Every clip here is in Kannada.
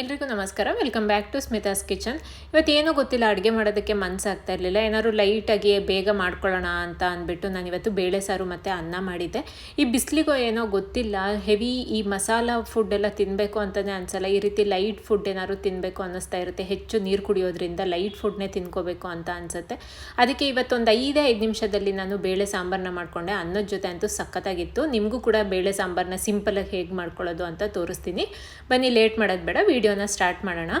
ಎಲ್ರಿಗೂ ನಮಸ್ಕಾರ. Welcome back to Smitha's kitchen ಇವತ್ತು ಏನೂ ಗೊತ್ತಿಲ್ಲ, ಅಡುಗೆ ಮಾಡೋದಕ್ಕೆ ಮನಸ್ಸಾಗ್ತಾ ಇರಲಿಲ್ಲ. ಏನಾದ್ರು ಲೈಟಾಗಿ ಬೇಗ ಮಾಡ್ಕೊಳ್ಳೋಣ ಅಂತ ಅಂದ್ಬಿಟ್ಟು ನಾನು ಇವತ್ತು ಬೇಳೆ ಸಾರು ಮತ್ತು ಅನ್ನ ಮಾಡಿದ್ದೆ. ಈ ಬಿಸಿಲಿಗೋ ಏನೋ ಗೊತ್ತಿಲ್ಲ ಹೆವಿ ಈ ಮಸಾಲ ಫುಡ್ ಎಲ್ಲ ತಿನ್ನಬೇಕು ಅಂತಲೇ ಅನಿಸಲ್ಲ. ಈ ರೀತಿ ಲೈಟ್ ಫುಡ್ ಏನಾದ್ರು ತಿನ್ನಬೇಕು ಅನ್ನಿಸ್ತಾ ಇರುತ್ತೆ. ಹೆಚ್ಚು ನೀರು ಕುಡಿಯೋದ್ರಿಂದ ಲೈಟ್ ಫುಡ್ನೇ ತಿನ್ಕೋಬೇಕು ಅಂತ ಅನಿಸುತ್ತೆ. ಅದಕ್ಕೆ ಇವತ್ತೊಂದು ಐದೇ ಐದು ನಿಮಿಷದಲ್ಲಿ ನಾನು ಬೇಳೆ ಸಾಂಬಾರನ್ನ ಮಾಡಿಕೊಂಡೆ. ಅನ್ನದ ಜೊತೆ ಅಂತೂ ಸಖತ್ತಾಗಿತ್ತು. ನಿಮಗೂ ಕೂಡ ಬೇಳೆ ಸಾಂಬಾರನ್ನ ಸಿಂಪಲಾಗಿ ಹೇಗೆ ಮಾಡ್ಕೊಳ್ಳೋದು ಅಂತ ತೋರಿಸ್ತೀನಿ. ಬನ್ನಿ ಲೇಟ್ ಮಾಡೋದು ಬೇಡ. ವಿಡಿಯೋನ ಸ್ಟಾರ್ಟ್ ಮಾಡೋಣ.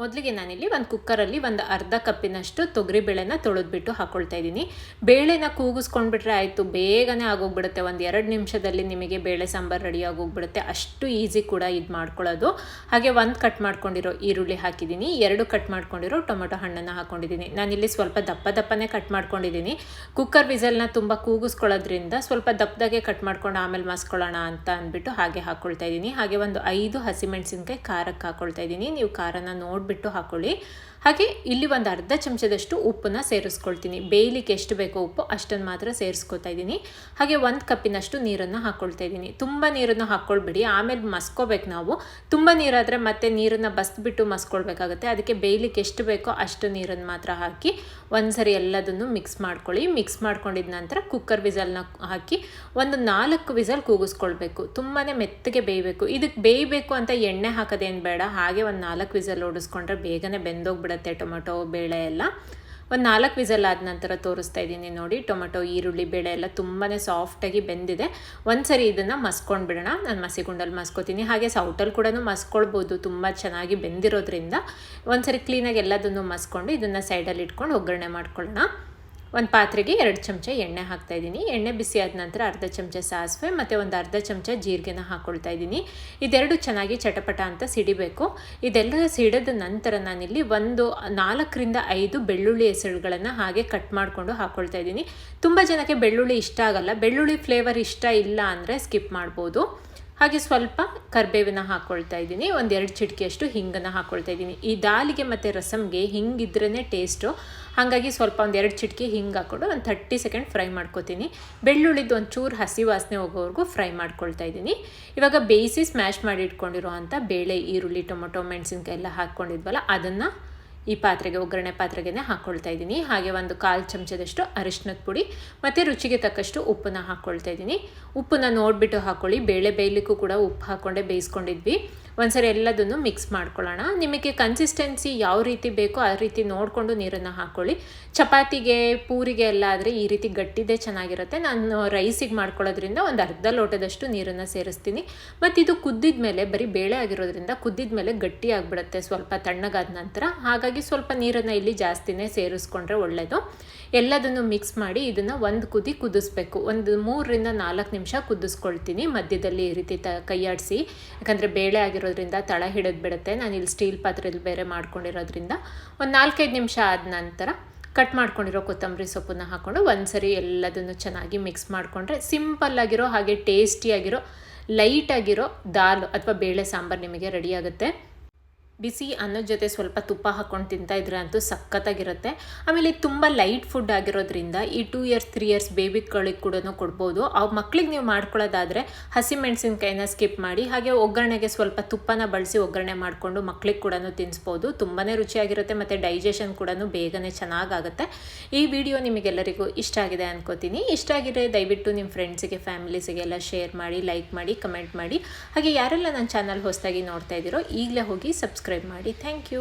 ಮೊದಲಿಗೆ ನಾನಿಲ್ಲಿ ಒಂದು ಕುಕ್ಕರಲ್ಲಿ ಒಂದು ಅರ್ಧ ಕಪ್ಪಿನಷ್ಟು ತೊಗರಿಬೇಳೆನ ತೊಳೆದ್ಬಿಟ್ಟು ಹಾಕ್ಕೊಳ್ತಾ ಇದ್ದೀನಿ. ಬೇಳೆನ ಕೂಗಿಸ್ಕೊಂಡ್ಬಿಟ್ರೆ ಆಯಿತು, ಬೇಗನೆ ಆಗೋಗ್ಬಿಡುತ್ತೆ. ಒಂದು ಎರಡು ನಿಮಿಷದಲ್ಲಿ ನಿಮಗೆ ಬೇಳೆ ಸಾಂಬಾರು ರೆಡಿ ಆಗೋಗ್ಬಿಡುತ್ತೆ. ಅಷ್ಟು ಈಸಿ ಕೂಡ ಇದು ಮಾಡ್ಕೊಳ್ಳೋದು. ಹಾಗೆ ಒಂದು ಕಟ್ ಮಾಡ್ಕೊಂಡಿರೋ ಈರುಳ್ಳಿ ಹಾಕಿದ್ದೀನಿ. ಎರಡು ಕಟ್ ಮಾಡ್ಕೊಂಡಿರೋ ಟೊಮೊಟೊ ಹಣ್ಣನ್ನು ಹಾಕ್ಕೊಂಡಿದ್ದೀನಿ ನಾನಿಲ್ಲಿ ಸ್ವಲ್ಪ ದಪ್ಪ ದಪ್ಪನೇ ಕಟ್ ಮಾಡ್ಕೊಂಡಿದ್ದೀನಿ. ಕುಕ್ಕರ್ ವಿಸಲ್ನ ತುಂಬ ಕೂಗಿಸ್ಕೊಳ್ಳೋದ್ರಿಂದ ಸ್ವಲ್ಪ ದಪ್ಪದಾಗೆ ಕಟ್ ಮಾಡ್ಕೊಂಡು ಆಮೇಲೆ ಮಾಸ್ಕೊಳ್ಳೋಣ ಅಂತ ಅಂದ್ಬಿಟ್ಟು ಹಾಗೆ ಹಾಕ್ಕೊಳ್ತಾ ಇದ್ದೀನಿ. ಹಾಗೆ ಒಂದು ಐದು ಹಸಿಮೆಣಸಿನ್ಕಾಯಿ ಖಾರಕ್ಕೆ ಹಾಕ್ಕೊಳ್ತಾ ಇದ್ದೀನಿ. ನೀವು ಖಾರನ ನೋಡಿ ಬಿಟ್ಟು ಹಾಕೊಳ್ಳಿ. ಹಾಗೆ ಇಲ್ಲಿ ಒಂದು ಅರ್ಧ ಚಮಚದಷ್ಟು ಉಪ್ಪನ್ನ ಸೇರಿಸ್ಕೊಳ್ತೀನಿ. ಬೇಯಲಿಕ್ಕೆ ಎಷ್ಟು ಬೇಕೋ ಉಪ್ಪು ಅಷ್ಟನ್ನು ಮಾತ್ರ ಸೇರಿಸ್ಕೊತಾ ಇದ್ದೀನಿ. ಹಾಗೆ ಒಂದು ಕಪ್ಪಿನಷ್ಟು ನೀರನ್ನು ಹಾಕ್ಕೊಳ್ತಾ ಇದ್ದೀನಿ. ತುಂಬ ನೀರನ್ನು ಹಾಕ್ಕೊಳ್ಬೇಡಿ ಆಮೇಲೆ ಮಸ್ಕೋಬೇಕು ನಾವು. ತುಂಬ ನೀರಾದರೆ ಮತ್ತೆ ನೀರನ್ನು ಬಸ್ಬಿಟ್ಟು ಮಸ್ಕೊಳ್ಬೇಕಾಗುತ್ತೆ. ಅದಕ್ಕೆ ಬೇಯಲಿಕ್ಕೆ ಎಷ್ಟು ಬೇಕೋ ಅಷ್ಟು ನೀರನ್ನು ಮಾತ್ರ ಹಾಕಿ ಒಂದ್ಸರಿ ಎಲ್ಲದನ್ನು ಮಿಕ್ಸ್ ಮಾಡ್ಕೊಳ್ಳಿ. ಮಿಕ್ಸ್ ಮಾಡ್ಕೊಂಡಿದ ನಂತರ ಕುಕ್ಕರ್ ವಿಸಲ್ನ ಹಾಕಿ ಒಂದು ನಾಲ್ಕು ವಿಸಲ್ ಕೂಗಿಸ್ಕೊಳ್ಬೇಕು. ತುಂಬಾ ಮೆತ್ತಗೆ ಬೇಯಬೇಕು. ಇದಕ್ಕೆ ಬೇಯಬೇಕು ಅಂತ ಎಣ್ಣೆ ಹಾಕೋದೇನು ಬೇಡ. ಹಾಗೆ ಒಂದು ನಾಲ್ಕು ವಿಸಲ್ ಓಡಿಸ್ಕೊಂಡ್ರೆ ಬೇಗನೆ ಬೆಂದೋಗ್ಬಿಡುತ್ತೆ. ಟೊಮೆಟೊ, ಬೇಳೆ ಎಲ್ಲ. ಒಂದು ನಾಲ್ಕು ವಿಸಲ್ ಆದ ನಂತರ ತೋರಿಸ್ತಾ ಇದ್ದೀನಿ ನೋಡಿ. ಟೊಮೆಟೊ, ಈರುಳ್ಳಿ, ಬೇಳೆ ಎಲ್ಲ ತುಂಬಾ ಸಾಫ್ಟಾಗಿ ಬೆಂದಿದೆ. ಒಂದು ಸರಿ ಇದನ್ನು ಮಸ್ಕೊಂಡು ಬಿಡೋಣ. ನಾನು ಮಸಿಗುಂಡಲ್ಲಿ ಮಸ್ಕೋತೀನಿ. ಹಾಗೆ ಸೌಟಲ್ಲಿ ಕೂಡ ಮಸ್ಕೊಳ್ಬೋದು ತುಂಬ ಚೆನ್ನಾಗಿ ಬೆಂದಿರೋದ್ರಿಂದ. ಒಂದು ಸರಿ ಕ್ಲೀನಾಗಿ ಎಲ್ಲದನ್ನು ಮಸ್ಕೊಂಡು ಇದನ್ನು ಸೈಡಲ್ಲಿ ಇಟ್ಕೊಂಡು ಒಗ್ಗರಣೆ ಮಾಡ್ಕೊಳ್ಳೋಣ. ಒಂದು ಪಾತ್ರೆಗೆ ಎರಡು ಚಮಚ ಎಣ್ಣೆ ಹಾಕ್ತಾ ಇದ್ದೀನಿ. ಎಣ್ಣೆ ಬಿಸಿ ಆದ ನಂತರ ಅರ್ಧ ಚಮಚ ಸಾಸಿವೆ ಮತ್ತು ಒಂದು ಅರ್ಧ ಚಮಚ ಜೀರಿಗೆನ ಹಾಕ್ಕೊಳ್ತಾ ಇದ್ದೀನಿ. ಇದೆರಡು ಚೆನ್ನಾಗಿ ಚಟಪಟ ಅಂತ ಸಿಡಿಬೇಕು. ಇದೆಲ್ಲ ಸಿಡಿದ ನಂತರ ನಾನಿಲ್ಲಿ ಒಂದು ನಾಲ್ಕರಿಂದ ಐದು ಬೆಳ್ಳುಳ್ಳಿ ಹೆಸರುಗಳನ್ನು ಹಾಗೆ ಕಟ್ ಮಾಡಿಕೊಂಡು ಹಾಕ್ಕೊಳ್ತಾ ಇದ್ದೀನಿ. ತುಂಬ ಜನಕ್ಕೆ ಬೆಳ್ಳುಳ್ಳಿ ಇಷ್ಟ ಆಗಲ್ಲ. ಬೆಳ್ಳುಳ್ಳಿ ಫ್ಲೇವರ್ ಇಷ್ಟ ಇಲ್ಲ ಅಂದರೆ ಸ್ಕಿಪ್ ಮಾಡ್ಬೋದು. ಹಾಗೆ ಸ್ವಲ್ಪ ಕರ್ಬೇವಿನ ಹಾಕ್ಕೊಳ್ತಾ ಇದ್ದೀನಿ. ಒಂದೆರಡು ಚಿಟಿಕೆಯಷ್ಟು ಹಿಂಗನ್ನು ಹಾಕ್ಕೊಳ್ತಾ ಇದ್ದೀನಿ. ಈ ದಾಲಿಗೆ ಮತ್ತು ರಸಮ್ಗೆ ಹಿಂಗಿದ್ರೇ ಟೇಸ್ಟು ಹಾಗಾಗಿ ಸ್ವಲ್ಪ ಒಂದು ಎರಡು ಚಿಟಿಕೆ ಹಿಂಗೆ ಹಾಕ್ಕೊಂಡು ಒಂದು ಥರ್ಟಿ ಸೆಕೆಂಡ್ ಫ್ರೈ ಮಾಡ್ಕೊತೀನಿ. ಬೆಳ್ಳುಳ್ಳಿದ್ದು ಒಂದು ಚೂರು ಹಸಿ ವಾಸನೆ ಹೋಗೋವರೆಗೂ ಫ್ರೈ ಮಾಡ್ಕೊಳ್ತಾ ಇದ್ದೀನಿ. ಇವಾಗ ಬೇಯಿಸಿ ಸ್ಮ್ಯಾಶ್ ಮಾಡಿ ಇಟ್ಕೊಂಡಿರೋ ಅಂಥ ಬೇಳೆ, ಈರುಳ್ಳಿ, ಟೊಮೊಟೊ ಮೆಣಸಿನ್ಕಾಯಿ ಎಲ್ಲ ಹಾಕ್ಕೊಂಡಿದ್ವಲ್ಲ, ಅದನ್ನು ಈ ಪಾತ್ರೆಗೆ, ಒಗ್ಗರಣೆ ಪಾತ್ರೆಗೆ ಹಾಕ್ಕೊಳ್ತಾ ಇದ್ದೀನಿ. ಹಾಗೆ ಒಂದು ಕಾಲು ಚಮಚದಷ್ಟು ಅರಿಶಿನದ ಪುಡಿ ಮತ್ತು ರುಚಿಗೆ ತಕ್ಕಷ್ಟು ಉಪ್ಪನ್ನ ಹಾಕ್ಕೊಳ್ತಾ ಇದ್ದೀನಿ. ಉಪ್ಪನ್ನ ನೋಡಿಬಿಟ್ಟು ಹಾಕ್ಕೊಳ್ಳಿ ಬೇಳೆ ಬೇಯಲಿಕ್ಕೂ ಕೂಡ ಉಪ್ಪು ಹಾಕ್ಕೊಂಡೆ ಬೇಯಿಸ್ಕೊಂಡಿದ್ವಿ. ಒಂದ್ಸರಿ ಎಲ್ಲದನ್ನು ಮಿಕ್ಸ್ ಮಾಡ್ಕೊಳ್ಳೋಣ. ನಿಮಗೆ ಕನ್ಸಿಸ್ಟೆನ್ಸಿ ಯಾವ ರೀತಿ ಬೇಕೋ ಆ ರೀತಿ ನೋಡಿಕೊಂಡು ನೀರನ್ನು ಹಾಕ್ಕೊಳ್ಳಿ ಚಪಾತಿಗೆ, ಪೂರಿಗೆ ಎಲ್ಲ ಆದರೆ ಈ ರೀತಿ ಗಟ್ಟಿದೆ ಚೆನ್ನಾಗಿರುತ್ತೆ. ನಾನು ರೈಸಿಗೆ ಮಾಡ್ಕೊಳ್ಳೋದ್ರಿಂದ ಒಂದು ಅರ್ಧ ಲೋಟದಷ್ಟು ನೀರನ್ನು ಸೇರಿಸ್ತೀನಿ. ಮತ್ತು ಇದು ಕುದ್ದಿದ ಮೇಲೆ ಬರೀ ಬೇಳೆ ಆಗಿರೋದ್ರಿಂದ ಕುದ್ದಿದ ಮೇಲೆ ಗಟ್ಟಿ ಆಗಿಬಿಡುತ್ತೆ ಸ್ವಲ್ಪ ತಣ್ಣಗಾದ ನಂತರ. ಹಾಗಾಗಿ ಸ್ವಲ್ಪ ನೀರನ್ನು ಇಲ್ಲಿ ಜಾಸ್ತಿನೇ ಸೇರಿಸ್ಕೊಂಡ್ರೆ ಒಳ್ಳೆಯದು ಎಲ್ಲದನ್ನು ಮಿಕ್ಸ್ ಮಾಡಿ ಇದನ್ನು ಒಂದು ಕುದಿ ಕುದಿಸ್ಬೇಕು. ಒಂದು ಮೂರರಿಂದ ನಾಲ್ಕು ನಿಮಿಷ ಕುದಿಸ್ಕೊಳ್ತೀನಿ ಮಧ್ಯದಲ್ಲಿ ಈ ರೀತಿ ತ ಕೈಯಾಡಿಸಿ ಯಾಕಂದರೆ ಬೇಳೆ ಆಗಿರೋದ್ರಿಂದ ತಳ ಹಿಡಿದು ಬಿಡುತ್ತೆ ನಾನು ಇಲ್ಲಿ ಸ್ಟೀಲ್ ಪಾತ್ರೆಯಲ್ಲಿ ಬೇರೆ ಮಾಡ್ಕೊಂಡಿರೋದ್ರಿಂದ ಒಂದು ನಾಲ್ಕೈದು ನಿಮಿಷ ಆದ ನಂತರ ಕಟ್ ಮಾಡ್ಕೊಂಡಿರೋ ಕೊತ್ತಂಬರಿ ಸೊಪ್ಪನ್ನು ಹಾಕ್ಕೊಂಡು ಒಂದ್ಸರಿ ಎಲ್ಲದನ್ನು ಚೆನ್ನಾಗಿ ಮಿಕ್ಸ್ ಮಾಡಿಕೊಂಡ್ರೆ ಸಿಂಪಲ್ಲಾಗಿರೋ ಹಾಗೆ ಟೇಸ್ಟಿಯಾಗಿರೋ ಲೈಟಾಗಿರೋ ದಾಲ್ ಅಥವಾ ಬೇಳೆ ಸಾಂಬಾರು ನಿಮಗೆ ರೆಡಿ ಆಗುತ್ತೆ. ಬಿಸಿ ಅನ್ನದ ಜೊತೆ ಸ್ವಲ್ಪ ತುಪ್ಪ ಹಾಕ್ಕೊಂಡು ತಿಂತಾ ಇದ್ರೆ ಅಂತೂ ಸಖತ್ತಾಗಿರುತ್ತೆ. ಆಮೇಲೆ ತುಂಬ ಲೈಟ್ ಫುಡ್ ಆಗಿರೋದ್ರಿಂದ ಈ ಟೂ ಇಯರ್ಸ್ ತ್ರೀ ಇಯರ್ಸ್ ಬೇಬಿಗಳಿಗೆ ಕೂಡ ಕೊಡ್ಬೋದು. ಆ ಮಕ್ಳಿಗೆ ನೀವು ಮಾಡ್ಕೊಳ್ಳೋದಾದರೆ ಹಸಿಮೆಣಸಿನ್ಕಾಯಿನ ಸ್ಕಿಪ್ ಮಾಡಿ, ಹಾಗೆ ಒಗ್ಗರಣೆಗೆ ಸ್ವಲ್ಪ ತುಪ್ಪನ ಬಳಸಿ ಒಗ್ಗರಣೆ ಮಾಡಿಕೊಂಡು ಮಕ್ಳಿಗೆ ಕೂಡ ತಿನ್ನಿಸ್ಬೋದು ತುಂಬಾ ರುಚಿಯಾಗಿರುತ್ತೆ ಮತ್ತು ಡೈಜೆಷನ್ ಕೂಡ ಬೇಗನೆ ಚೆನ್ನಾಗಾಗುತ್ತೆ. ಈ ವಿಡಿಯೋ ನಿಮಗೆಲ್ಲರಿಗೂ ಇಷ್ಟ ಆಗಿದೆ ಅನ್ಕೋತೀನಿ. ಇಷ್ಟ ಆಗಿದೆ ದಯವಿಟ್ಟು ನಿಮ್ಮ ಫ್ರೆಂಡ್ಸಿಗೆ ಫ್ಯಾಮಿಲೀಸಿಗೆಲ್ಲ ಶೇರ್ ಮಾಡಿ ಲೈಕ್ ಮಾಡಿ ಕಮೆಂಟ್ ಮಾಡಿ. ಹಾಗೆ ಯಾರೆಲ್ಲ ನನ್ನ ಚಾನಲ್ ಹೊಸದಾಗಿ ನೋಡ್ತಾ ಇದ್ದೀರೋ ಈಗಲೇ ಹೋಗಿ ಸಬ್ಸ್ಕ್ರೈಬ್ ಮಾಡಿ. Thank you